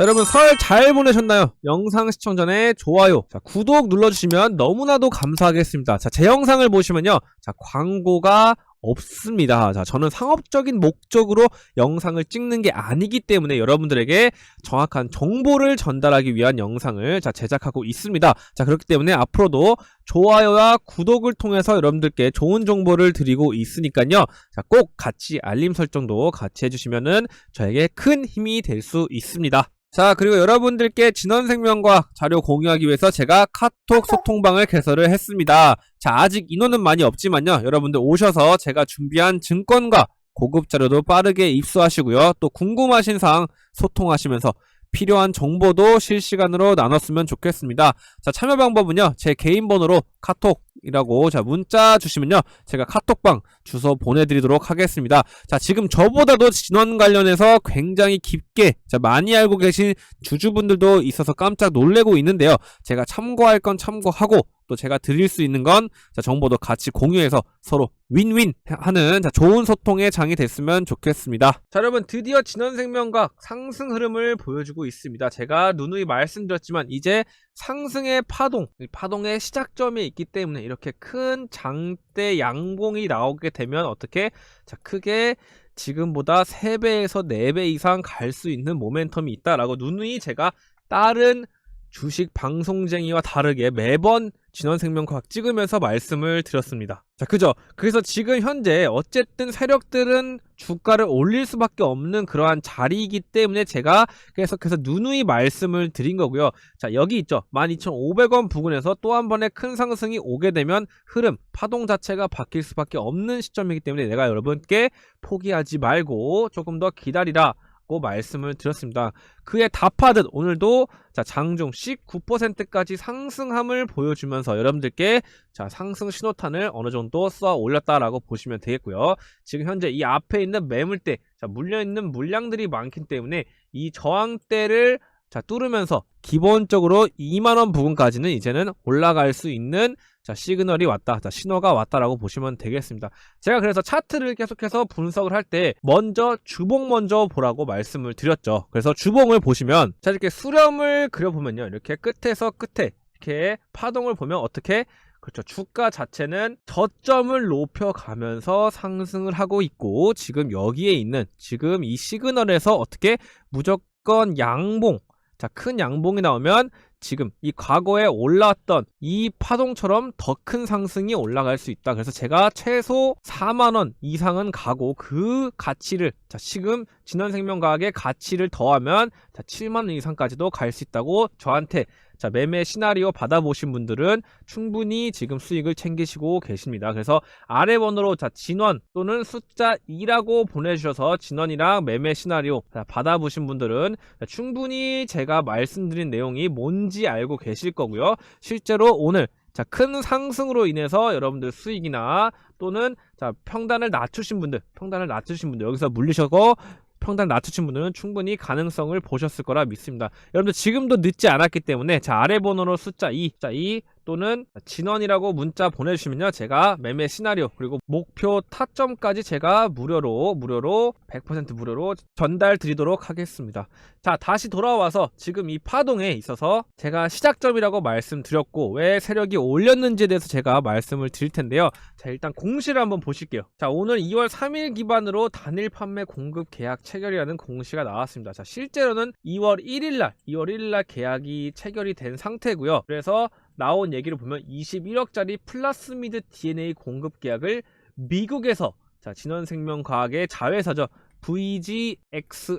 자 여러분 설 잘 보내셨나요? 영상 시청 전에 좋아요, 자 구독 눌러주시면 너무나도 감사하겠습니다. 자 제 영상을 보시면요, 자 광고가 없습니다. 자 저는 상업적인 목적으로 영상을 찍는 게 아니기 때문에 여러분들에게 정확한 정보를 전달하기 위한 영상을 자 제작하고 있습니다. 자 그렇기 때문에 앞으로도 좋아요와 구독을 통해서 여러분들께 좋은 정보를 드리고 있으니까요. 자 꼭 같이 알림 설정도 같이 해주시면은 저에게 큰 힘이 될 수 있습니다. 자, 그리고 여러분들께 진원생명과학 자료 공유하기 위해서 제가 카톡 소통방을 개설을 했습니다. 자, 아직 인원은 많이 없지만요. 여러분들 오셔서 제가 준비한 증권과 고급 자료도 빠르게 입수하시고요. 또 궁금하신 사항 소통하시면서 필요한 정보도 실시간으로 나눴으면 좋겠습니다. 자, 참여 방법은요. 제 개인 번호로 카톡 이라고 자, 문자 주시면요. 제가 카톡방 주소 보내드리도록 하겠습니다. 자, 지금 저보다도 진원 관련해서 굉장히 깊게 자, 많이 알고 계신 주주분들도 있어서 깜짝 놀래고 있는데요. 제가 참고할 건 참고하고 또 제가 드릴 수 있는 건 자, 정보도 같이 공유해서 서로 윈윈 하는 자, 좋은 소통의 장이 됐으면 좋겠습니다. 자, 여러분 드디어 진원생명과 상승 흐름을 보여주고 있습니다. 제가 누누이 말씀드렸지만 이제 상승의 파동, 이 파동의 시작점이 있기 때문에 이렇게 큰 장대 양봉이 나오게 되면 어떻게 자, 크게 지금보다 3배에서 4배 이상 갈 수 있는 모멘텀이 있다라고 누누이 제가 다른 주식 방송쟁이와 다르게 매번 진원생명과학 찍으면서 말씀을 드렸습니다. 자, 그죠? 그래서 지금 현재 어쨌든 세력들은 주가를 올릴 수밖에 없는 그러한 자리이기 때문에 제가 계속해서 누누이 말씀을 드린 거고요. 자, 여기 있죠. 12,500원 부근에서 또 한 번의 큰 상승이 오게 되면 흐름, 파동 자체가 바뀔 수밖에 없는 시점이기 때문에 내가 여러분께 포기하지 말고 조금 더 기다리라. 고 말씀을 드렸습니다. 그에 답하듯 오늘도 자 장중 19%까지 상승함을 보여주면서 여러분들께 자 상승 신호탄을 어느 정도 쏘아 올렸다라고 보시면 되겠고요. 지금 현재 이 앞에 있는 매물대 자 물려 있는 물량들이 많기 때문에 이 저항대를 자 뚫으면서 기본적으로 2만 원 부근까지는 이제는 올라갈 수 있는 자 시그널이 왔다, 자 신호가 왔다라고 보시면 되겠습니다. 제가 그래서 차트를 계속해서 분석을 할 때 먼저 주봉 먼저 보라고 말씀을 드렸죠. 그래서 주봉을 보시면 자 이렇게 수렴을 그려보면요, 이렇게 끝에서 끝에 이렇게 파동을 보면 어떻게 그렇죠. 주가 자체는 저점을 높여가면서 상승을 하고 있고 지금 여기에 있는 지금 이 시그널에서 어떻게 무조건 양봉 자, 큰 양봉이 나오면 지금 이 과거에 올라왔던 이 파동처럼 더 큰 상승이 올라갈 수 있다. 그래서 제가 최소 4만 원 이상은 가고 그 가치를, 자, 지금 진원생명과학의 가치를 더하면 자, 7만 원 이상까지도 갈 수 있다고 저한테 자, 매매 시나리오 받아보신 분들은 충분히 지금 수익을 챙기시고 계십니다. 그래서 아래 번호로 자, 진원 또는 숫자 2라고 보내주셔서 진원이랑 매매 시나리오 자, 받아보신 분들은 자, 충분히 제가 말씀드린 내용이 뭔지 알고 계실 거고요. 실제로 오늘 자, 큰 상승으로 인해서 여러분들 수익이나 또는 자, 평단을 낮추신 분들, 평단을 낮추신 분들 여기서 물리셔고 평단 낮추신 분들은 충분히 가능성을 보셨을 거라 믿습니다. 여러분들 지금도 늦지 않았기 때문에 자 아래 번호로 숫자 2, 자 2 또는 진원이라고 문자 보내주시면요 제가 매매 시나리오 그리고 목표 타점까지 제가 무료로 무료로 100% 무료로 전달 드리도록 하겠습니다. 자 다시 돌아와서 지금 이 파동에 있어서 제가 시작점이라고 말씀드렸고 왜 세력이 올렸는지에 대해서 제가 말씀을 드릴 텐데요. 자 일단 공시를 한번 보실게요. 자 오늘 2월 3일 기반으로 단일 판매 공급 계약 체결이라는 공시가 나왔습니다. 자 실제로는 2월 1일날 2월 1일날 계약이 체결이 된 상태고요. 그래서 나온 얘기를 보면 21억짜리 플라스미드 DNA 공급 계약을 미국에서 자 진원생명과학의 자회사죠. VGXI라는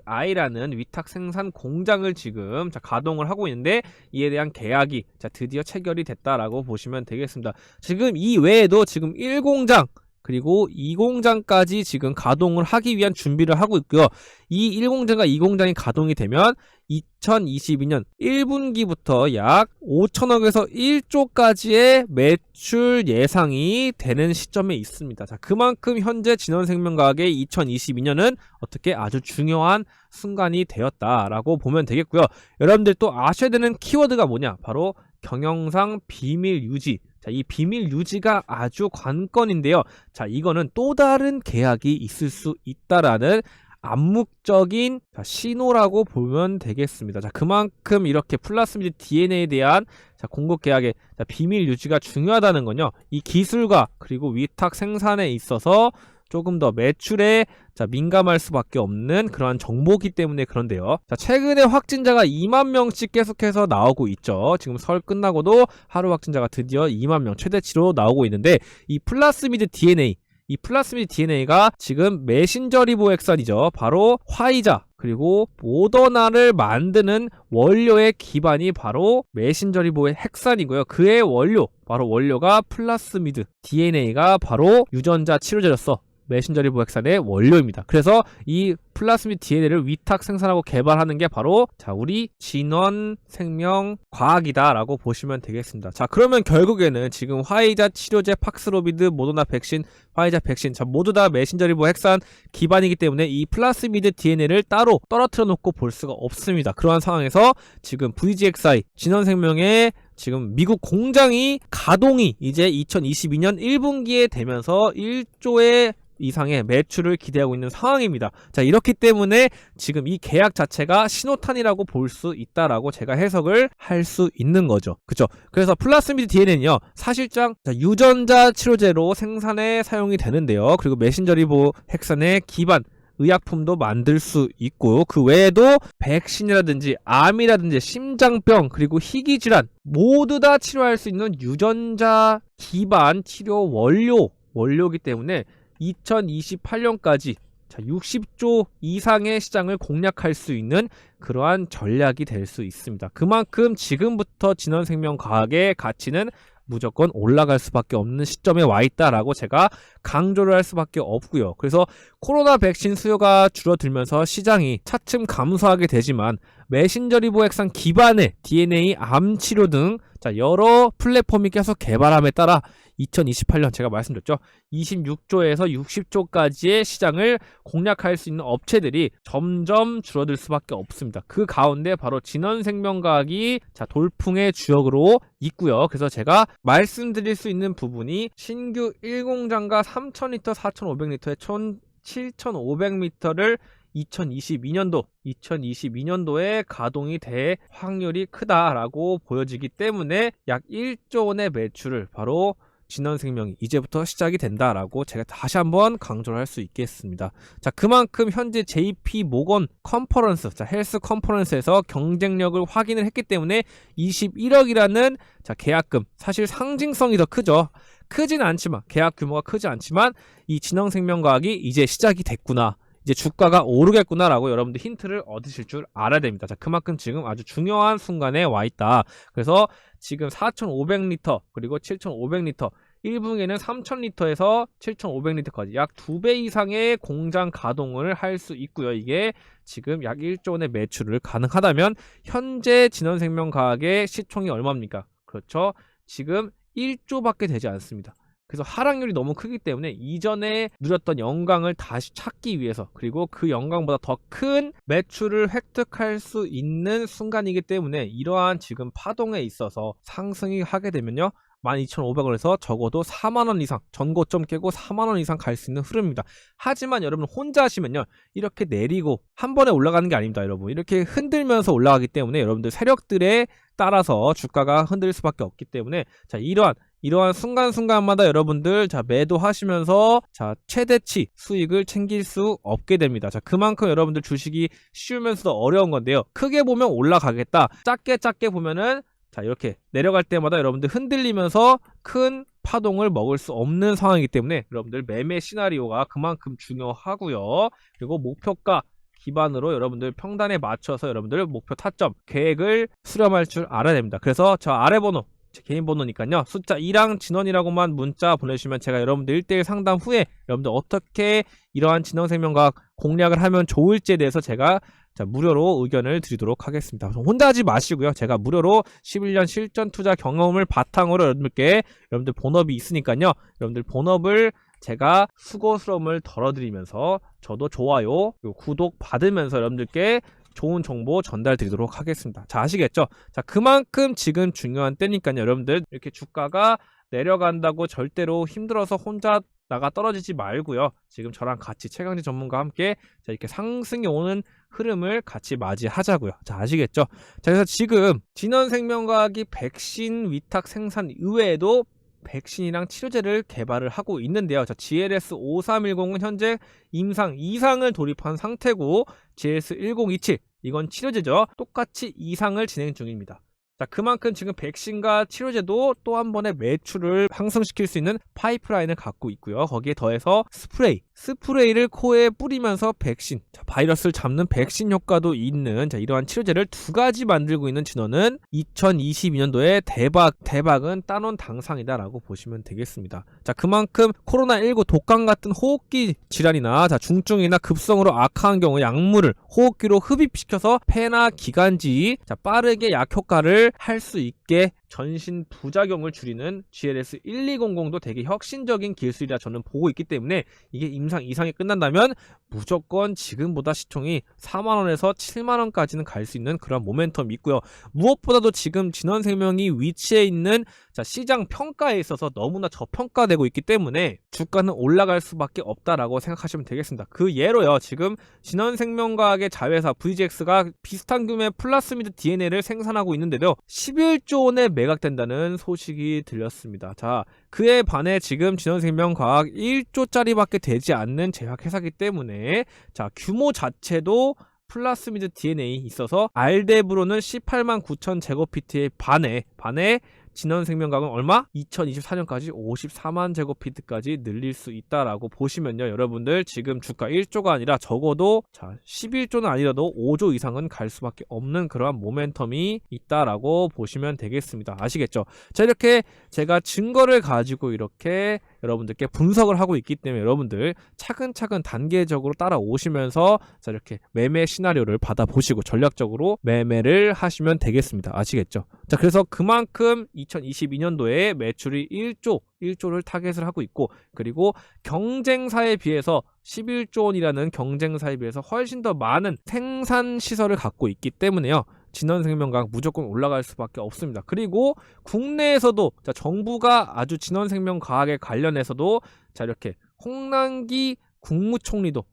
위탁 생산 공장을 지금 자, 가동을 하고 있는데 이에 대한 계약이 자, 드디어 체결이 됐다라고 보시면 되겠습니다. 지금 이 외에도 지금 1공장 그리고 2공장까지 지금 가동을 하기 위한 준비를 하고 있고요. 이 1공장과 2공장이 가동이 되면 2022년 1분기부터 약 5천억에서 1조까지의 매출 예상이 되는 시점에 있습니다. 자, 그만큼 현재 진원생명과학의 2022년은 어떻게 아주 중요한 순간이 되었다라고 보면 되겠고요. 여러분들 또 아셔야 되는 키워드가 뭐냐? 바로 경영상 비밀 유지. 자, 이 비밀 유지가 아주 관건인데요. 자, 이거는 또 다른 계약이 있을 수 있다라는 암묵적인 자, 신호라고 보면 되겠습니다. 자, 그만큼 이렇게 플라스미드 DNA에 대한 자, 공급 계약의 자, 비밀 유지가 중요하다는 건요. 이 기술과 그리고 위탁 생산에 있어서 조금 더 매출에 자, 민감할 수밖에 없는 그러한 정보기 때문에 그런데요. 자, 최근에 확진자가 2만 명씩 계속해서 나오고 있죠. 지금 설 끝나고도 하루 확진자가 드디어 2만 명 최대치로 나오고 있는데 이 플라스미드 DNA 이 플라스미드 DNA가 지금 메신저 리보액산이죠. 바로 화이자 그리고 모더나를 만드는 원료의 기반이 바로 메신저 리보의 핵산이고요. 그의 원료 바로 원료가 플라스미드 DNA가 바로 유전자 치료제로서 메신저 리 보 핵산의 원료입니다. 그래서 이 플라스미드 DNA를 위탁 생산하고 개발하는 게 바로 자 우리 진원 생명 과학이다라고 보시면 되겠습니다. 자 그러면 결국에는 지금 화이자 치료제 팍스로비드 모더나 백신 화이자 백신 자 모두 다 메신저 리보 핵산 기반이기 때문에 이 플라스미드 DNA를 따로 떨어뜨려 놓고 볼 수가 없습니다. 그러한 상황에서 지금 VGXI 진원 생명의 지금 미국 공장이 가동이 이제 2022년 1분기에 되면서 1조의 이상의 매출을 기대하고 있는 상황입니다. 자, 이렇기 때문에 지금 이 계약 자체가 신호탄이라고 볼 수 있다라고 제가 해석을 할 수 있는 거죠. 그쵸? 그래서 플라스미드 DNA는요, 사실상 자, 유전자 치료제로 생산에 사용이 되는데요. 그리고 메신저 리보 핵산의 기반, 의약품도 만들 수 있고 그 외에도 백신이라든지 암이라든지 심장병 그리고 희귀 질환 모두 다 치료할 수 있는 유전자 기반 치료 원료 원료이기 때문에 2028년까지 자, 60조 이상의 시장을 공략할 수 있는 그러한 전략이 될 수 있습니다. 그만큼 지금부터 진원생명과학의 가치는 무조건 올라갈 수밖에 없는 시점에 와 있다라고 제가 강조를 할 수밖에 없고요. 그래서 코로나 백신 수요가 줄어들면서 시장이 차츰 감소하게 되지만 메신저 리보 핵산 기반의 DNA 암 치료 등 자, 여러 플랫폼이 계속 개발함에 따라 2028년 제가 말씀드렸죠. 26조에서 60조까지의 시장을 공략할 수 있는 업체들이 점점 줄어들 수밖에 없습니다. 그 가운데 바로 진원생명과학이 자, 돌풍의 주역으로 있고요. 그래서 제가 말씀드릴 수 있는 부분이 신규 1공장과 3,000리터, 4,500리터의 총 7,500m를 2022년도, 2022년도에 가동이 될 확률이 크다라고 보여지기 때문에 약 1조 원의 매출을 바로 진원생명이 이제부터 시작이 된다라고 제가 다시 한번 강조를 할 수 있겠습니다. 자, 그만큼 현재 JP 모건 컨퍼런스, 자, 헬스 컨퍼런스에서 경쟁력을 확인을 했기 때문에 21억이라는 자, 계약금, 사실 상징성이 더 크죠. 크진 않지만, 계약 규모가 크지 않지만, 이 진원생명과학이 이제 시작이 됐구나. 이제 주가가 오르겠구나라고 여러분들 힌트를 얻으실 줄 알아야 됩니다. 자, 그만큼 지금 아주 중요한 순간에 와 있다. 그래서 지금 4,500리터 그리고 7,500리터 1분기에는 3,000리터에서 7,500리터까지 약 2배 이상의 공장 가동을 할 수 있고요. 이게 지금 약 1조 원의 매출을 가능하다면 현재 진원생명과학의 시총이 얼마입니까? 그렇죠. 지금 1조밖에 되지 않습니다. 그래서 하락률이 너무 크기 때문에 이전에 누렸던 영광을 다시 찾기 위해서 그리고 그 영광보다 더 큰 매출을 획득할 수 있는 순간이기 때문에 이러한 지금 파동에 있어서 상승이 하게 되면요 12,500원에서 적어도 4만원 이상 전고점 깨고 4만원 이상 갈 수 있는 흐름입니다. 하지만 여러분 혼자 하시면요 이렇게 내리고 한 번에 올라가는 게 아닙니다 여러분. 이렇게 흔들면서 올라가기 때문에 여러분들 세력들에 따라서 주가가 흔들릴 수밖에 없기 때문에 자 이러한 이러한 순간순간마다 여러분들 자 매도하시면서 자 최대치 수익을 챙길 수 없게 됩니다. 자 그만큼 여러분들 주식이 쉬우면서도 어려운 건데요. 크게 보면 올라가겠다. 작게 작게 보면은 자 이렇게 내려갈 때마다 여러분들 흔들리면서 큰 파동을 먹을 수 없는 상황이기 때문에 여러분들 매매 시나리오가 그만큼 중요하고요. 그리고 목표가 기반으로 여러분들 평단에 맞춰서 여러분들 목표 타점 계획을 수렴할 줄 알아야 됩니다. 그래서 저 아래 번호 제 개인 번호니까요. 숫자 2랑 진원이라고만 문자 보내주시면 제가 여러분들 1대1 상담 후에 여러분들 어떻게 이러한 진원생명과학 공략을 하면 좋을지에 대해서 제가 자, 무료로 의견을 드리도록 하겠습니다. 혼자 하지 마시고요. 제가 무료로 11년 실전 투자 경험을 바탕으로 여러분들께 여러분들 본업이 있으니까요. 여러분들 본업을 제가 수고스러움을 덜어드리면서 저도 좋아요, 구독 받으면서 여러분들께 좋은 정보 전달 드리도록 하겠습니다. 자, 아시겠죠? 자, 그만큼 지금 중요한 때니까요. 여러분들 이렇게 주가가 내려간다고 절대로 힘들어서 혼자 나가 떨어지지 말고요. 지금 저랑 같이 최강진 전문가와 함께 자, 이렇게 상승이 오는 흐름을 같이 맞이하자고요. 자, 아시겠죠? 자, 그래서 지금 진원생명과학이 백신 위탁 생산 이외에도 백신이랑 치료제를 개발을 하고 있는데요. 자, GLS 5310은 현재 임상 2상을 돌입한 상태고 GLS 1027 이건 치료제죠. 똑같이 2상을 진행 중입니다. 자, 그만큼 지금 백신과 치료제도 또 한 번의 매출을 상승시킬 수 있는 파이프라인을 갖고 있고요. 거기에 더해서 스프레이, 스프레이를 코에 뿌리면서 백신, 자, 바이러스를 잡는 백신 효과도 있는 자, 이러한 치료제를 두 가지 만들고 있는 진원은 2022년도에 대박, 대박은 따놓은 당상이다라고 보시면 되겠습니다. 자, 그만큼 코로나19 독감 같은 호흡기 질환이나 자, 중증이나 급성으로 악화한 경우 약물을 호흡기로 흡입시켜서 폐나 기관지 자, 빠르게 약 효과를 할 수 있게 전신 부작용을 줄이는 GLS 1200도 되게 혁신적인 기술이라 저는 보고 있기 때문에 이게 임상 이상이 끝난다면 무조건 지금보다 시총이 4만원에서 7만원까지는 갈 수 있는 그런 모멘텀이 있고요. 무엇보다도 지금 진원생명이 위치해 있는 자, 시장 평가에 있어서 너무나 저평가되고 있기 때문에 주가는 올라갈 수밖에 없다라고 생각하시면 되겠습니다. 그 예로요. 지금 진원생명과학의 자회사 VGX가 비슷한 규모의 플라스미드 DNA를 생산하고 있는데도 11조 원에 매각된다는 소식이 들렸습니다. 자, 그에 반해 지금 진원생명과학 1조짜리밖에 되지 않는 제약회사이기 때문에 자, 규모 자체도 플라스미드 DNA 있어서 알데브로는 18만 9천 제곱피트의 반에 반에 진원생명과학은 얼마? 2024년까지 54만 제곱피트까지 늘릴 수 있다라고 보시면요. 여러분들 지금 주가 1조가 아니라 적어도 자 11조는 아니라도 5조 이상은 갈 수밖에 없는 그러한 모멘텀이 있다라고 보시면 되겠습니다. 아시겠죠? 자 이렇게 제가 증거를 가지고 이렇게 여러분들께 분석을 하고 있기 때문에 여러분들 차근차근 단계적으로 따라오시면서 자 이렇게 매매 시나리오를 받아보시고 전략적으로 매매를 하시면 되겠습니다. 아시겠죠? 자 그래서 그만큼 2022년도에 매출이 1조 1조를 타겟을 하고 있고 그리고 경쟁사에 비해서 11조 원이라는 경쟁사에 비해서 훨씬 더 많은 생산 시설을 갖고 있기 때문에요. 진원생명과학 무조건 올라갈 수밖에 없습니다. 그리고 국내에서도 자, 정부가 아주 진원생명과학에 관련해서도 자 이렇게 홍남기 국무총리도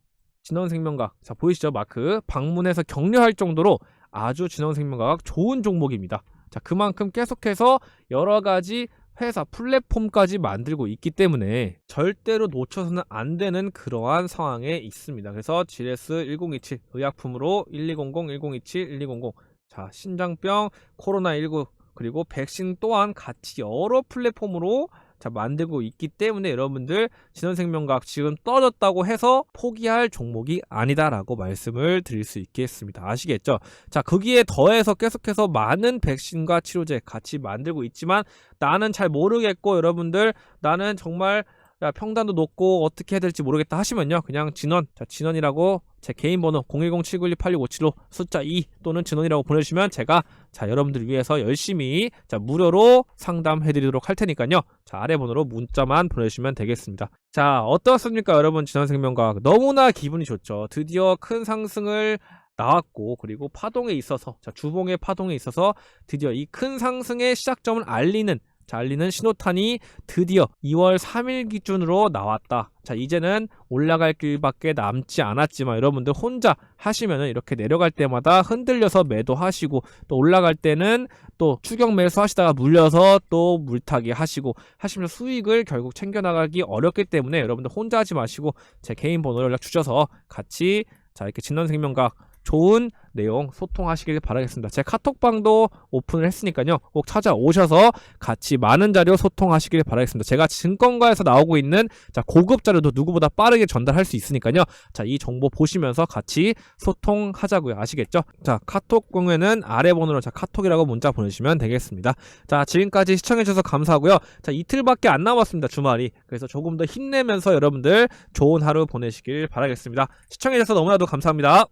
진원생명과학 자 보이시죠 마크 방문해서 격려할 정도로 아주 진원생명과학 좋은 종목입니다. 자 그만큼 계속해서 여러 가지 회사 플랫폼까지 만들고 있기 때문에 절대로 놓쳐서는 안 되는 그러한 상황에 있습니다. 그래서 GS 1027 의약품으로 1200, 1027, 1200 자, 신장병, 코로나19 그리고 백신 또한 같이 여러 플랫폼으로 자, 만들고 있기 때문에 여러분들 진원생명과학 지금 떨어졌다고 해서 포기할 종목이 아니다라고 말씀을 드릴 수 있겠습니다. 아시겠죠? 자, 거기에 더해서 계속해서 많은 백신과 치료제 같이 만들고 있지만 나는 잘 모르겠고 여러분들 나는 정말 야, 평단도 높고 어떻게 해야 될지 모르겠다 하시면요. 그냥 진원, 자, 진원이라고 제 개인 번호 010-791-8657로 숫자 2 또는 진원이라고 보내주시면 제가 자, 여러분들 위해서 열심히 자, 무료로 상담해 드리도록 할 테니까요. 자, 아래 번호로 문자만 보내주시면 되겠습니다. 자, 어떻습니까, 여러분? 진원생명과학 너무나 기분이 좋죠. 드디어 큰 상승을 나왔고 그리고 파동에 있어서 자, 주봉의 파동에 있어서 드디어 이 큰 상승의 시작점을 알리는 자, 알리는 신호탄이 드디어 2월 3일 기준으로 나왔다. 자, 이제는 올라갈 길밖에 남지 않았지만 여러분들 혼자 하시면은 이렇게 내려갈 때마다 흔들려서 매도하시고 또 올라갈 때는 또 추격 매수 하시다가 물려서 또 물타기 하시고 하시면서 수익을 결국 챙겨나가기 어렵기 때문에 여러분들 혼자 하지 마시고 제 개인 번호 연락 주셔서 같이 자, 이렇게 진원생명과 좋은 내용 소통하시길 바라겠습니다. 제 카톡방도 오픈을 했으니까요. 꼭 찾아오셔서 같이 많은 자료 소통하시길 바라겠습니다. 제가 증권가에서 나오고 있는 자, 고급 자료도 누구보다 빠르게 전달할 수 있으니까요. 자, 이 정보 보시면서 같이 소통하자고요. 아시겠죠? 자, 카톡 공유는 아래 번호로 자, 카톡이라고 문자 보내시면 되겠습니다. 자, 지금까지 시청해주셔서 감사하고요. 자, 이틀밖에 안 남았습니다. 주말이. 그래서 조금 더 힘내면서 여러분들 좋은 하루 보내시길 바라겠습니다. 시청해주셔서 너무나도 감사합니다.